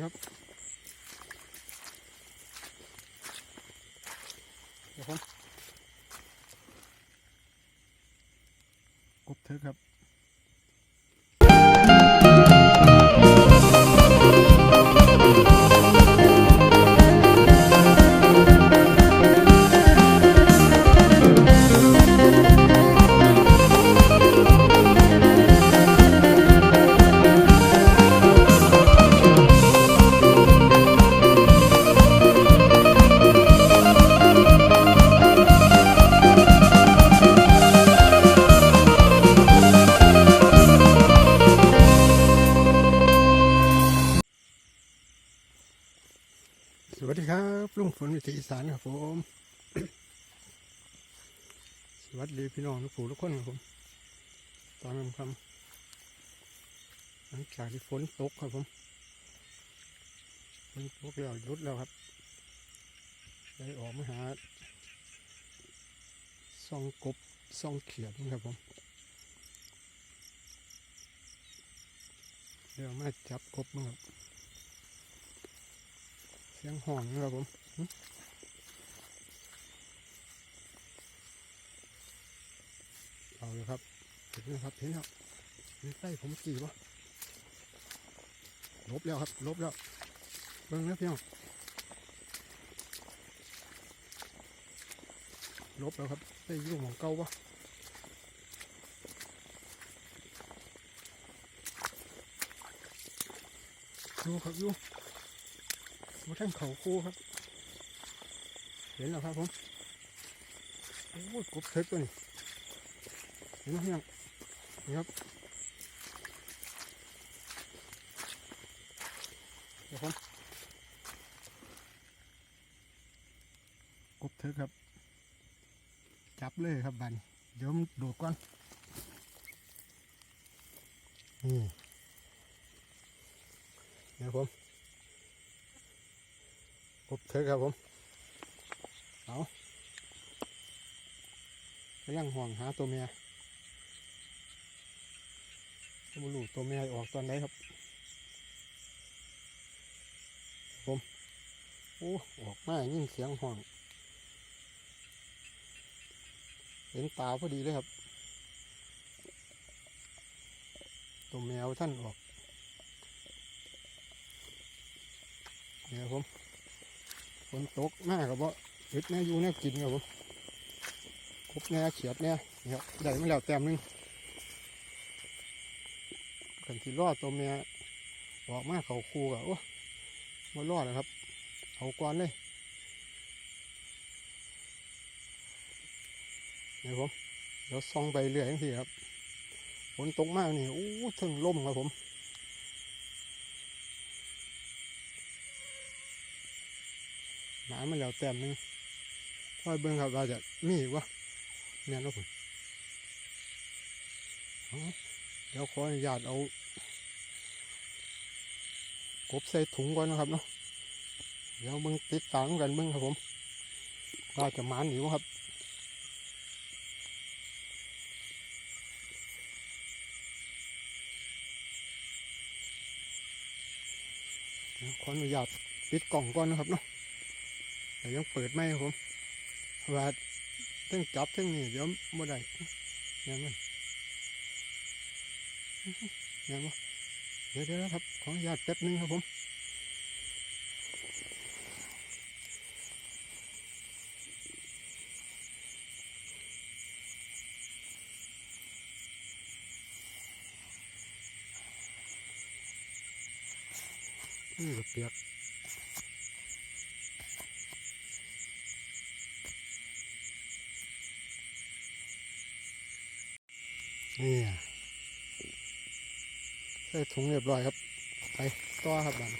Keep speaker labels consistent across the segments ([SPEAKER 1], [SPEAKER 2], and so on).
[SPEAKER 1] ครับเดี๋ยวผมกบเถอะครับ ลุงฝนวิถีอีสานครับผมสวัสดีพี่น้องทุกผู้ทุกคนครับผมตอนนั้คำหลังจากที่ฝนตกครับผมฝนตกแล้วยุดแล้วครับได้ออกมาหาซ่องกบซ่องเขียดนะครับผมเดี๋ยวมาจับกบนะครับ สียงห่อนนะครับผมเอาเลยครับเห็นนะครับเห็นแล้วเห็นใต้ผมกี่วะลบแล้วครับ ลบแล้ว เบิ่งนะพี่น้องลบแล้วครับได้ยุ่งของเก่าปะอยู่ครับยู่ มาทั้งเขาคู่ครับ เห็นแล้วครับผมโอ้ยกบเท็กตัวนี้เห็นไหมยังนี่ครับเดี๋ยวผมกบเท็กครับ จับเลยครับบันเดี๋ยวมันโดดก่อนนี่เดี๋ยวผม บเถอะครับผม เอากำลังห่วงหาตัวเมียจะมาลูตัวเมียออกตอนไหนครับ ผม โอ้ ออกมายิ่งเสียงห่วงเห็นตาพอดีเลยครับ ตัวแมวท่านออกเนี่ยผม ฝนตกมากครับว่าอึดแน่อยู่แน่กินครับผมครบแน่เฉียดแน่นี่ครับได้มาแล้วแต้มนึงกันที่รอดตัวเมียออกมาเขาคูกับโอ้มารอดนะครับ เอาก่อนเลยนี่ผมเดี๋ยวซองไปเรื่อยทั้งทีครับฝนตกมากนี่โอ้ถึงล่มครับผม หมามันแล้วแต้มนึงคอยเบิ่งครับว่าจะมีอีกวะแม่นว่าผมเดี๋ยวขออนุญาตเอากบใส่ถุงก่อนนะครับเนาะเดี๋ยวเบิ่งติดตามกันเบิ่งครับผมว่าจะหมานอยู่ครับเดี๋ยวขออนุญาตปิดกล่องก่อนนะครับเนาะ แต่ยังเปิดไม่ครับผมว่าทั้งจับทั้งนี่เดี๋ยวบ่ได้ยังไงยังบ่เดี๋ยวเดี๋ยวครับ ขออนุญาตแป๊บนึงครับผม นี่ใส่ถุงเรียบร้อยครับ ไปต่อครับบัน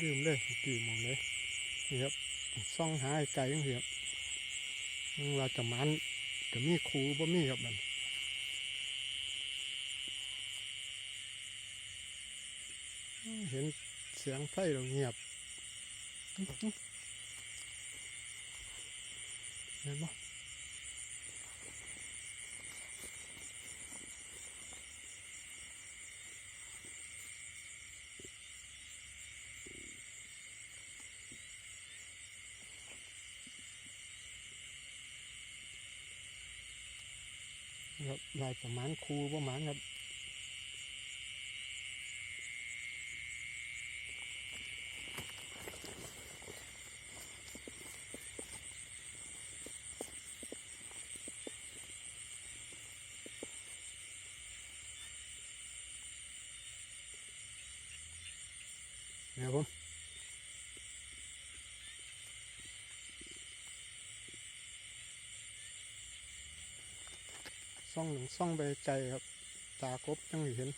[SPEAKER 1] ดื่มเลยกี่โมงเลยนี่ครับซ่องหาไอ้ไก่ยังเสียบว่าจะมันจะมีครูบ่มีครับบันเห็นเสียงไฟเราเงียบ เห็นรับได้าระมานครูประมาณครับ ครับผมซ่องหนึ่งซ่องไปไกลครับ ตากบยังเห็น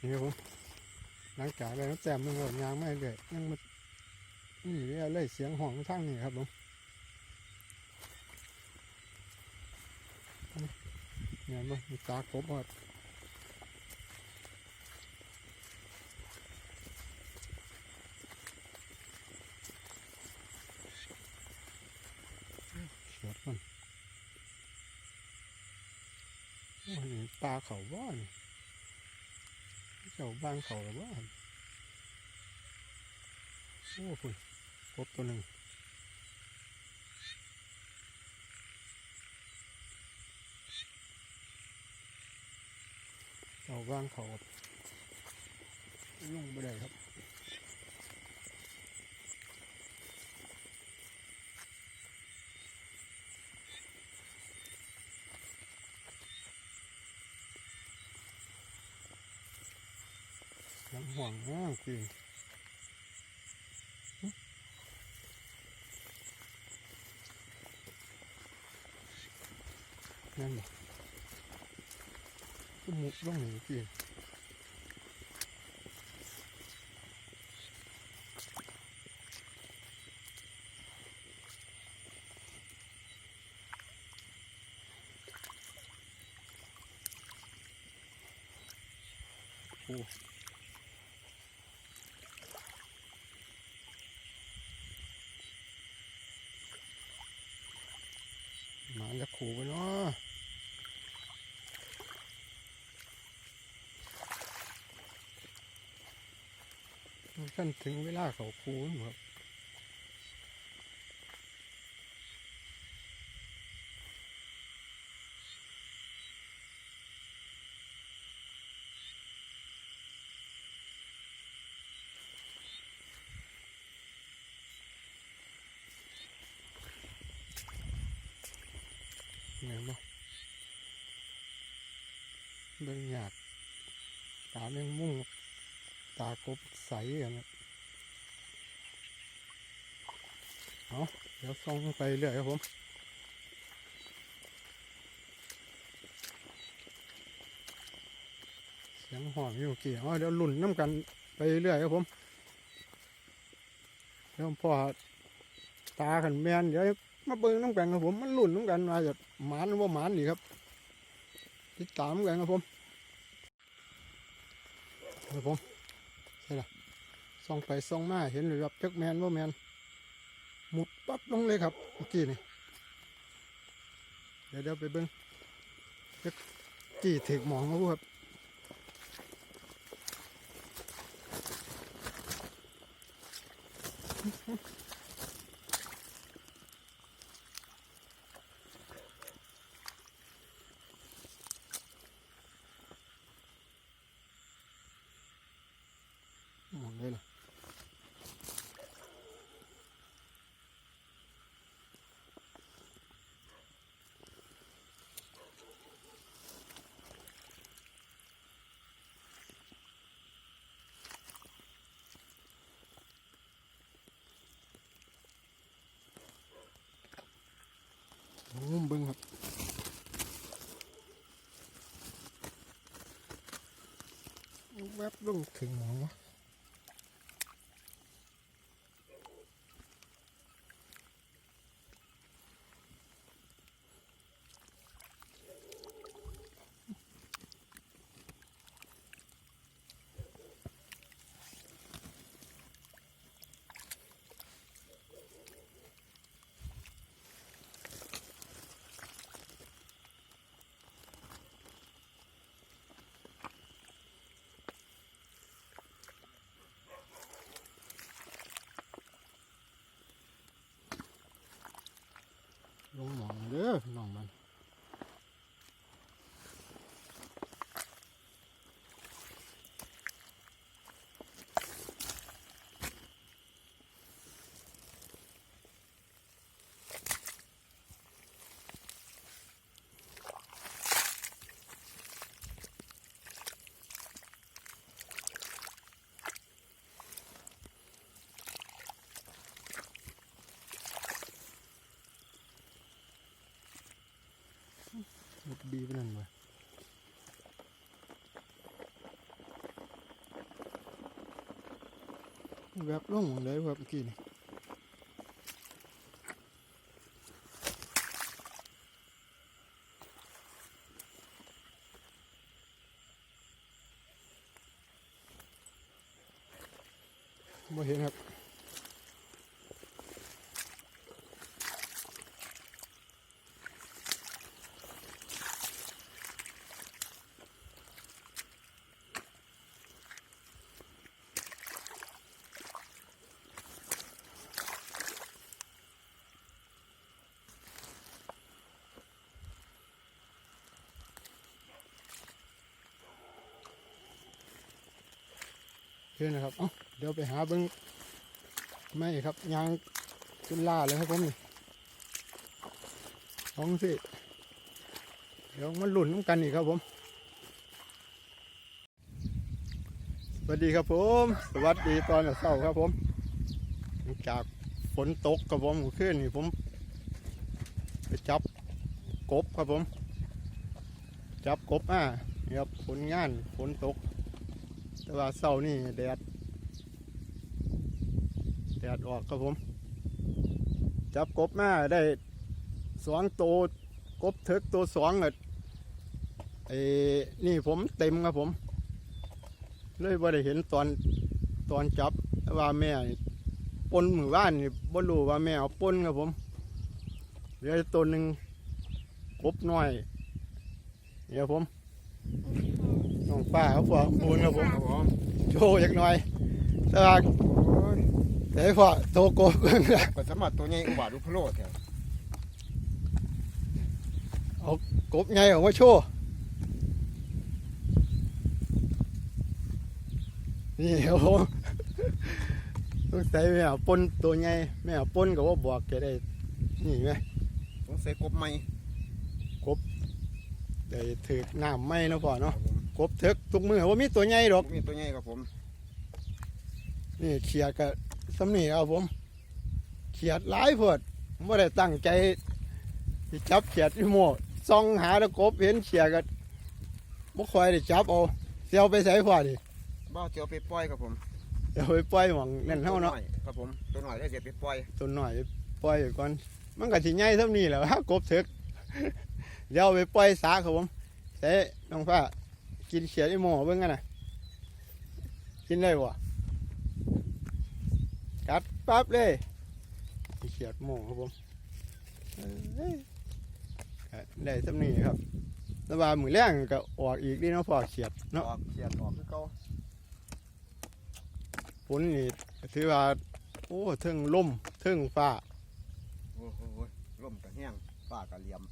[SPEAKER 1] นี่ครับผมหลังจากไปแล้วแต้มมันก็ยางไม่เลยยังมันนี่เรื่อยเลยเสียงห้องทั้งนี่ครับผม เนี่ยมันตากบหมดเสียดมันปลาเขาบ้านเจ้าบ้านเขาหรือว่าโอ้คุณกบตัวหนึ่ง ว่างเขาครับยุ่งไม่ได้ครับน้ำห่วงมากจริงนั่นเหรอก็มุกล่องหนึ่งจริง โอ้มาจะขู่ไปเนาะท่านถึงเวลาเขาคูนครับ เห็นบ่เบิ่งยากตาแมงมุ้งตากบใสกันนะเอาเดี๋ยวส่องไปเรื่อยครับผมเสียงห่วงอยู่กี่อ๋อเดี๋ยวหลุ่นน้ำกันไปเรื่อยครับผมเดี๋ยวพ่อตาขันแมนเดี๋ยวมาเบิ่งน้ำกันครับผมมันหลุ่นน้ำกันมาจะ หมานว่าหมานดีครับ ติดตามกันครับผมครับผมใช่ละส่องไปส่องมาเห็นเลยครับจักแมนว่าแมนหมุดปั๊บลงเลยครับเมื่อกี้นี่เดี๋ยวเดี๋ยวไปเบิ่งจักกี่ถึกหมองมาครับหมดเลยล่ะโอ้เบิ้งครับ แวบลงถึงหมองวะ ปนั่นวะแวบลงเลยแวบเมื่อกี้นี่บ่เห็นครับ เพื่อนนะครับเอ้าเดี๋ยวไปหาเบิ้งไม่ครับยางจนล่าเลยครับผมนี่ลองสิเดี๋ยวมาหลุนน้ำกันอีกครับผมสวัสดีครับผม สวัสดีตอนเช้าครับผม จากฝนตกครับผมเมื่อคืนนี่ผม ไปจับกบครับผม จับกบอะนี่ครับผลงานฝนตก แต่ว่าเสาร์นี่แดด แดดออกครับผม จับกบมาได้สองตัวกบเถิกตัวสองอะไอ้นี่ผมเต็มครับผม เลยบ่ได้เห็นตอนตอนจับว่าแม่ปนหมือว่านนี่บ่รู้ว่าแม่เอาปนครับผมเหลือตัวหนึ่งกบน้อยเนี่ยครับผม น้องป้าเขาบอกปูนครับผม
[SPEAKER 2] ครับผม
[SPEAKER 1] โชว์จักหน่อยแต่ว่า
[SPEAKER 2] โอ้ย
[SPEAKER 1] แต่พอโตโกบกันนะ
[SPEAKER 2] ก็สามารถตัวใหญ่อุบาทอุพโลดแถว
[SPEAKER 1] กบไงของว่าโชว์นี่ครับผมต้องใส่แม่เอาปนตัวไงแม่เอาปนกับว่าบอกจะได้นี่ไหม
[SPEAKER 2] ต้องใส่กบใหม่
[SPEAKER 1] ได้ถือน้ำไม่เนาะพ่อ
[SPEAKER 2] ครั
[SPEAKER 1] เนาะ
[SPEAKER 2] บผม
[SPEAKER 1] กบเถิกทุกมือว่ามีตัวใหญ่ดอก
[SPEAKER 2] มีตัวใหญ่ครับผม
[SPEAKER 1] นี่เขียดกับสำนีครับผม เขียดหลายพวดไม่ได้ตั้งใจสิจับเขียดที่โม่ซองหาแล้วกบเห็นเขียดก็บ่คอยได้จับเอาเสียวไปใส่พอดิ
[SPEAKER 2] บ้าเจียวไปปล่อยครับผม
[SPEAKER 1] เดี๋ยวไปปล่อยหวังนั่นเท่าเนาะ
[SPEAKER 2] ตัวอยครับผมตัวหน่อยได้เสียไปปล่อย
[SPEAKER 1] ตัวหน่อยปล่อยไว้ก่อน มันก็สิใหญ่เท่านี้แหละฮะกบเถิกเดี๋ยวเอาไปปล่อยสาครับผมใส่น้องฟ้า กินเขียดที่โม่เบิ่งกันนะกินได้บ่กัดปั๊บเลยเขียดโม่ครับผมเอ้ยก็ได้สำนีครับแต่ว่ามือแรงก็ออกอีกนี่เนาะพอเขียดเนาะ
[SPEAKER 2] ออกเขียดออกคือเก่า
[SPEAKER 1] ฝนนี่ก็ถือว่าโอ้เทิงลมเทิงฟ้า
[SPEAKER 2] โอ้โหร่มกระแห้งฟ้ากระเหลี่ยม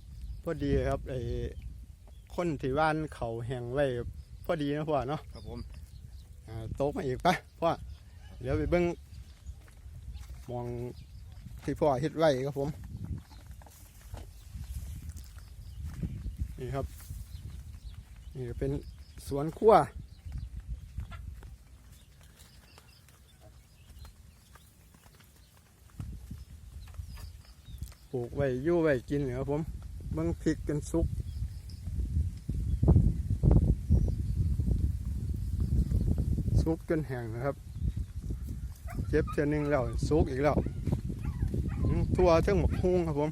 [SPEAKER 1] พอดีครับไอ้ คนที่ว่านเขาแห้งไว้พอดีนะพ่อเนาะ
[SPEAKER 2] ครับผม
[SPEAKER 1] อ่าโตกมาอีกปะพ่อเดี๋ยวไปเบิ้งมองที่พ่อเฮ็ดไว้ครับผม นี่ครับ นี่ก็เป็นสวนครัวปลูกไว้อยู่ไว้กินเหรอครับผมเบิ่งพริกกันสุก สุกจนแห้งนะครับ เจ็บเทือหนึงแล้วสุกอีกแล้วทั่วเทั้งหมกฮุ้งครับผม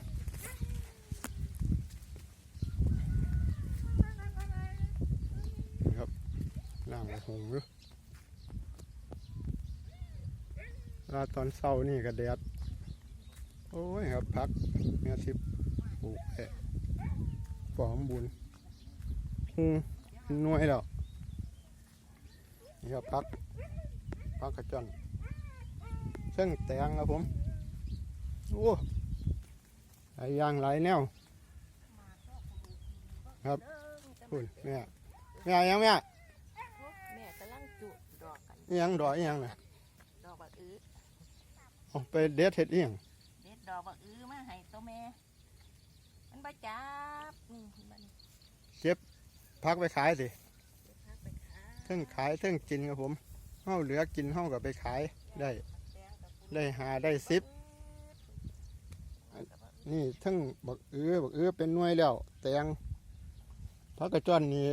[SPEAKER 1] นะครับล่างหมกฮุ้งอยู่เวลาตอนเช้านี่ก็แดด โอ้ยครับพักเนื้อทิพย์ปลูกแอะปอมบุญหุงน่วยแล้ว นี่ครับพักพักกระจอนเส้นแตงครับผมโอ้หลลายอย่างหลายแนวครับคุณแม่แม่ยังแม่
[SPEAKER 3] แม่กำลังจุดอกกัน
[SPEAKER 1] อิหยังดอกอิหยังน่ะ
[SPEAKER 3] ดอกบักอื้อ
[SPEAKER 1] เอาไปเด็ดเห็ดอิหยัง
[SPEAKER 3] เด็ดดอกบักอื้อมาให้ตัวแม่มันบ่จับนี่มัน
[SPEAKER 1] พักไปขายสิ
[SPEAKER 3] เทั้
[SPEAKER 1] งขายเทั้งกินครับผมเฮาเหลือกินเฮาก็ไปขายได้ ได้หาได้สิบนี่เทั้งบักเอื้อบักเอื้อเป็นหน่วยแล้ว แตงพักกระจอนนี่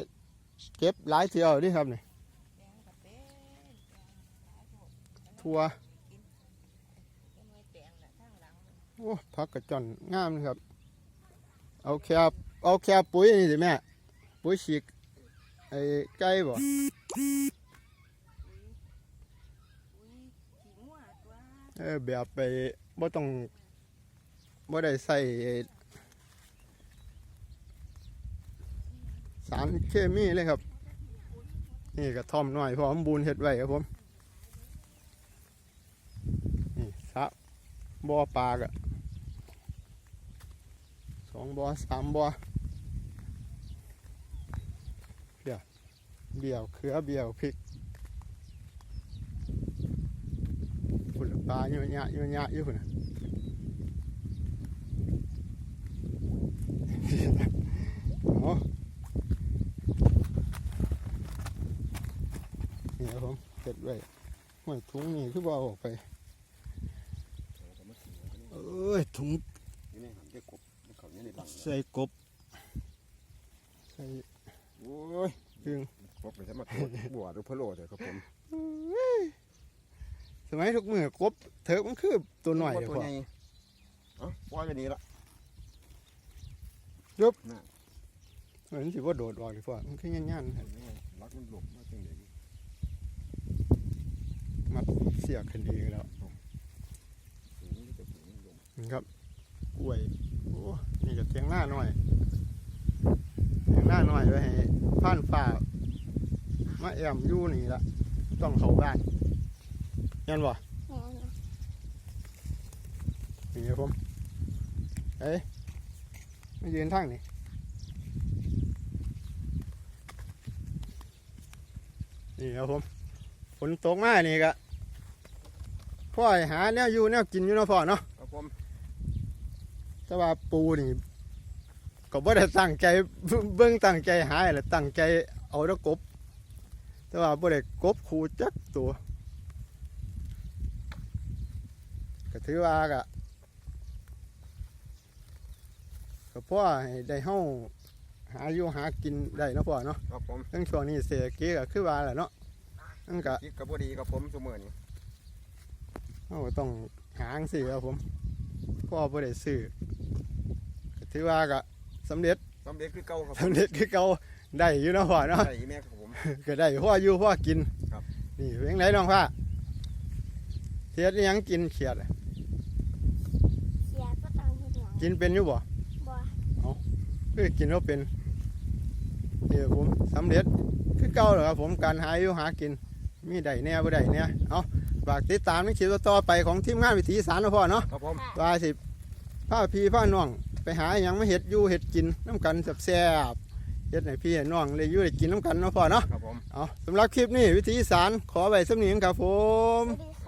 [SPEAKER 1] เก็บหลายเที่ยวนี่ครับนี่
[SPEAKER 3] ย
[SPEAKER 1] ทัวโอ้พักกระจอนงามนะครับ เอาแค่เอาแค่ปุ๋ยนี่สิแม่ ปุ๋ยฉีก ไอ้ไก่บ่
[SPEAKER 3] อุ้ยอุ้ยขี้งัวตัว
[SPEAKER 1] เออแบบไปบ่ต้องบ่ได้ใส่สารเคมีเลยครับ นี่กระท่อมหน่อยพร้อมบูนเฮ็ดไว้ครับผม นี่สะบ่อปลากะสองบ่อสามบ่อเบี้ย เบี้ยวเขือเบี้ยวพริกพุ่นละปลาเยอะแยะเยอะแยะอยู่พุ่นน่ะเอานี่ครับผมเก็บไว้ห้วยถุงนี่คือบ่เอาออกไปเอ้ยถุง
[SPEAKER 2] นี่นี่หันได้กบเขาอยู่ในบัง
[SPEAKER 1] ใส่กบใส่
[SPEAKER 2] โอ้ย
[SPEAKER 1] พึ่ง
[SPEAKER 2] กบไปซะมาโคตรบัวหรือพะโล้เถอะครับผม
[SPEAKER 1] สมัยทุกมือกบเถิกมันคือตัวหน่อย
[SPEAKER 2] ตั
[SPEAKER 1] เดียว
[SPEAKER 2] ว
[SPEAKER 1] พอ
[SPEAKER 2] ใหญ่เอ้าปล่อยไปนี่ละ
[SPEAKER 1] เหมือนสิว่าโดดออกดีพอมันคือยันยัน
[SPEAKER 2] รักมันหลบมาจังเด็ก
[SPEAKER 1] ๆมัดเสียกขึ้นดีแล้ว
[SPEAKER 2] สูงจะสูงลง
[SPEAKER 1] นี่ครับกล้วยโอ้นี่ก็เทียงหน้าหน่อยเทียงหน้าหน่อยไว้ให้ผ่านฝ่า มาแอมอยู่นี่ละต้องเข้าบ้านยันบ่นี่ครับผมเอ้ยมายืนทางนี่นี่ครับผมฝนตกมานี่ก็พ่อให้หาแนวอยู่แนวกินอยู่เนาะพ่อเนาะ
[SPEAKER 2] ครับผม
[SPEAKER 1] แต่ว่าปูนี่ก็บ่ได้ตั้งใจเบิ่งตั้งใจหาแหละตั้งใจเอาแตะกบ แต่ว่าบ่ได้กบคูจักตัวก็ถือว่าก็ก็พ่อให้ได้เฮาหาอยู่หากินได้เนาะพ่อเนาะ
[SPEAKER 2] ครับผม
[SPEAKER 1] ทั้งช่วงนี้เศรษฐกิจก็คือว่าแหละเนาะนั่นก็
[SPEAKER 2] คิดกับบดีครับผมเสมอนี่
[SPEAKER 1] เฮาก็ต้องหาจั่งสิครับผมพ่อบ่ได้ซื้อก็ถือว่าก็สำเร็จ
[SPEAKER 2] สำเร็จคือเก่าครับ
[SPEAKER 1] สำเร็จคือเก่า ได้อยู่เนาะพ่อเนาะ
[SPEAKER 2] ใส่แม่ครับผม
[SPEAKER 1] ก็ได้พ่ออยู่พ่อกิน
[SPEAKER 2] ครับ
[SPEAKER 1] นี่เพียงไรน้องพ่าเทียดอิหยังกินเขียดอะ
[SPEAKER 4] เสียก็ต้องเฮ็ดหยัง
[SPEAKER 1] กินเป็นอยู่บ่
[SPEAKER 4] บ่
[SPEAKER 1] คือกินว่าเป็นนี่ผมสำเร็จคือเก่าเหรอครับผมการหาอยู่หากิน มีได้แน่บ่ได้แน่เอาฝากติดตามในคลิปต่อๆไปของทีมงานวิถีอีสารเนาะพ่อเนาะ
[SPEAKER 2] ครับผม
[SPEAKER 1] ว่าสิพาพี่พาน้อง ไปหาอหยังมาเฮ็ดอยู่เฮ็ดกินน้ำกันแซ่บๆ เฮ็ดให้พี่ให้น้องได้อยู่ได้กินน้ำกันเนาะพ่อเนาะ
[SPEAKER 2] ครับผม
[SPEAKER 1] เอาสำหรับคลิปนี้วิธีอีสารขอไว้สำเนียงครับผม
[SPEAKER 4] สวัสดี